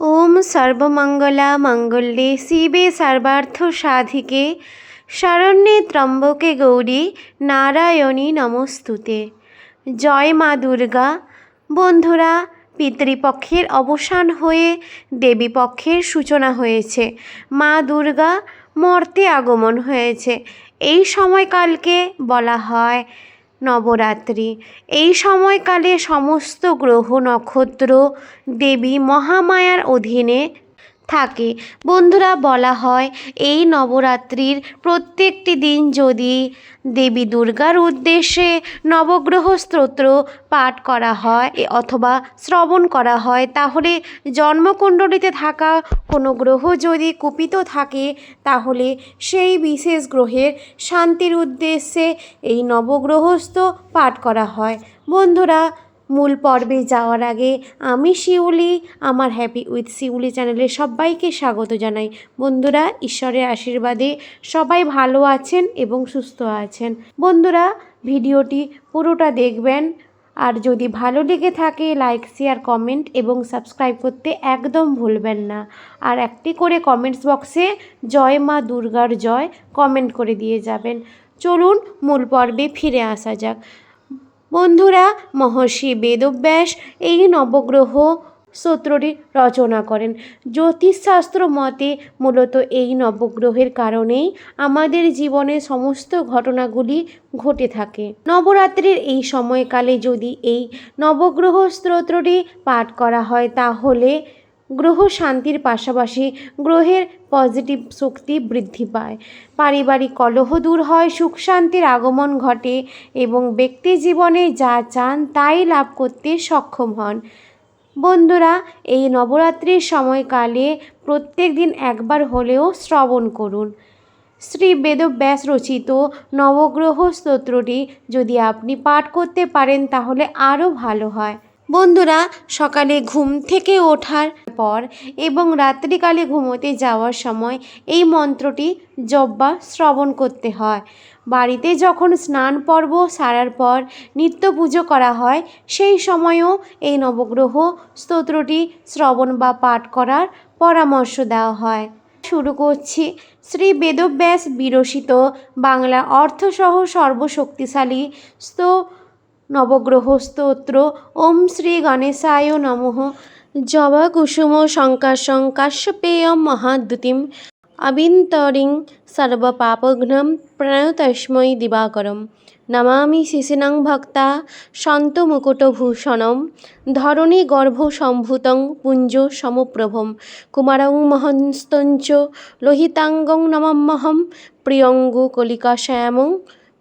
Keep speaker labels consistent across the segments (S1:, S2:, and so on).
S1: ওম সর্বমঙ্গলা মঙ্গলে শিবে সর্বার্থ সাধিকে শরণ্যে ত্রম্বকে গৌরী নারায়ণী নমস্তুতে জয় মা দুর্গা বন্ধুরা পিতৃপক্ষের অবসান হয়ে দেবীপক্ষের সূচনা হয়েছে মা দুর্গা মর্তে আগমন হয়েছে। এই সময়কালকে বলা হয় নবরাত্রি। এই সময়কালে সমস্ত গ্রহ নক্ষত্র দেবী মহামায়ার অধীনে থাকে। বন্ধুরা, বলা হয় এই নবরাত্রির প্রত্যেকটি দিন যদি দেবী দুর্গার উদ্দেশ্যে নবগ্রহ স্তোত্র পাঠ করা হয় অথবা শ্রবণ করা হয়, তাহলে জন্মকুণ্ডলিতে থাকা কোনো গ্রহ যদি কুপিত থাকে, তাহলে সেই বিশেষ গ্রহের শান্তির উদ্দেশ্যে এই নবগ্রহস্থ পাঠ করা হয়। বন্ধুরা মূল পর্বে যাওয়ার আগে আমি শিউলি, আমার হ্যাপি উইথ শিউলি চ্যানেলে সবাইকে স্বাগত জানাই। বন্ধুরা, ঈশ্বরের আশীর্বাদে সবাই ভালো আছেন এবং সুস্থ আছেন। বন্ধুরা, ভিডিওটি পুরোটা দেখবেন। আর যদি ভালো লেগে থাকে লাইক শেয়ার কমেন্ট এবং সাবস্ক্রাইব করতে একদম ভুলবেন না। আর একটি করে কমেন্টস বক্সে জয় মা দুর্গার জয় কমেন্ট করে দিয়ে যাবেন। চলুন মূল পর্বে ফিরে আসা যাক। বন্ধুরা, মহর্ষি বেদব্যাস এই নবগ্রহ সূত্রটি রচনা করেন। জ্যোতিষশাস্ত্র মতে মূলত এই নবগ্রহের কারণেই আমাদের জীবনে সমস্ত ঘটনাগুলি ঘটে থাকে। নবরাত্রির এই সময়কালে যদি এই নবগ্রহ স্তোত্রটি পাঠ করা হয়, তাহলে গ্রহ শান্তির পাশাপাশি গ্রহের পজিটিভ শক্তি বৃদ্ধি পায়। পারিবারিক কলহ দূর হয়, সুখ শান্তির আগমন ঘটে এবং ব্যক্তি জীবনে যা চান তাই লাভ করতে সক্ষম হন। বন্ধুরা, এই নবরাত্রির সময়কালে প্রত্যেক দিন একবার হলেও শ্রবণ করুন। শ্রী বেদব্যাস রচিত নবগ্রহ স্তোত্রটি যদি আপনি পাঠ করতে পারেন তাহলে আরও ভালো হয়। বন্ধুরা, সকালে ঘুম থেকে ওঠার পর এবং রাত্রিকালে ঘুমোতে যাওয়ার সময় এই মন্ত্রটি জপ বা শ্রবণ করতে হয়। বাড়িতে যখন স্নান পর্ব সারার পর নিত্য পুজো করা হয়, সেই সময়ও এই নবগ্রহ স্তোত্রটি শ্রবণ বা পাঠ করার পরামর্শ দেওয়া হয়। শুরু করছি শ্রী বেদব্যাস বিরসিত বাংলা অর্থসহ সর্বশক্তিশালী স্তো নবগ্রহ স্তোত্র ওম শ্রী গণেশায় নমঃ। জবা কুসুম শঙ্কাশং কাশ্যপেয়ম মহাদ্যুতিম। অবিন্তরিং সর্বপাপঘ্নম প্রণতস্মৈ দিবাকরম। নমামি শিশিনং ভক্তা সন্তমুকুটভূষণম ধরণী গর্ভসম্ভূতং পুঞ্জ সমপ্রভম। কুমারং মহস্তঞ্চ লোহিতাঙ্গং নমাম্যহম প্রিয়ঙ্গু কলিকাশ্যামং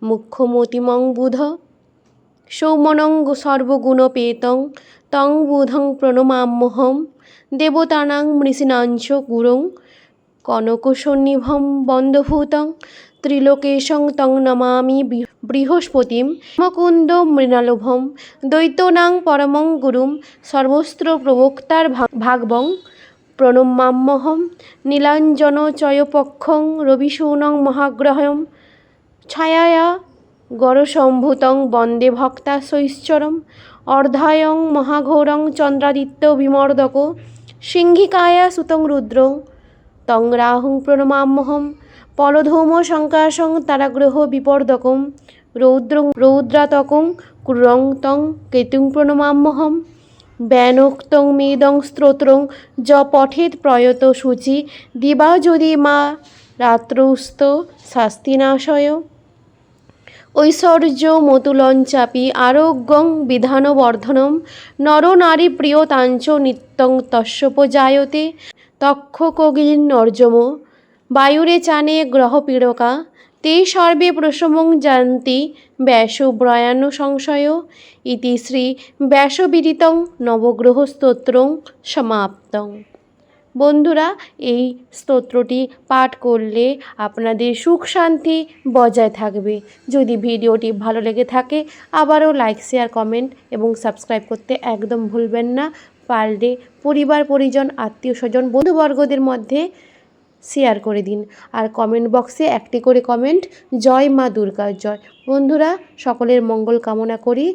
S1: মুখ্যমতিমং বুধ সৌমনং সর্বগুণপেতং তং বুধং প্রণমাম্যহম দেবতানাং মৃষিনাঞ্চ গুরুং কনকসন্নিভম বন্ধভূতং ত্রিলোকেশং তং নমামি বৃহস্পতিম মকুন্দ মৃণালোভম দৈত্যনাং পরমং গুরুম সর্বস্ত্র প্রবক্তার ভাগবং প্রণমাম্যহম নীলাঞ্জন চয়পক্ষং রবিশূনং মহাগ্রহম ছায়ায়া গরসম্ভূতং বন্দে ভক্তা শৈশ্চরম অর্ধায়ং মহাঘোরং চন্দ্রাদিত্য বিমর্দক, সিংহিকায়া সুতং রুদ্রং, তং রাহুং প্রণমাম্যহম পলধূম শঙ্কাশং তারাগ্রহ বিপর্দকম, রৌদ্র রৌদ্রাতকং ক্রুরং তং কেতুং প্রণমাম্যহম ব্যানোক্তং মেদং স্তোত্রং য পঠেত প্রয়ত সূচি, দিবা যদি মা রাত্রৌস্ত শাস্তিনাশয়। ঐশ্বর্য মতুলঞ্চাপি আরোগ্যং বিধানবর্ধনম। নরনারী প্রিয়তাঞ্চ নিত্যং তস্যোপজায়তে তক্ষ কোগিল নর্জম। বায়ুরে চানে গ্রহপীড়কা তে সর্বে প্রসমং জানতি ব্যাসব্রয়াণ সংশয়। ইতি শ্রী ব্যাসবিদিতং নবগ্রহস্তোত্রং সমাপ্তং। বন্ধুরা, এই স্তোত্রটি পাঠ করলে আপনাদের সুখ শান্তি বজায় থাকবে। যদি ভিডিওটি ভালো লেগে থাকে, আবারও লাইক শেয়ার কমেন্ট এবং সাবস্ক্রাইব করতে একদম ভুলবেন না। পারলে পরিবার, পরিজন, আত্মীয় স্বজন, বন্ধুবর্গদের মধ্যে শেয়ার করে দিন। আর কমেন্ট বক্সে একটি করে কমেন্ট জয় মা দুর্গার জয়। বন্ধুরা, সকলের মঙ্গল কামনা করি।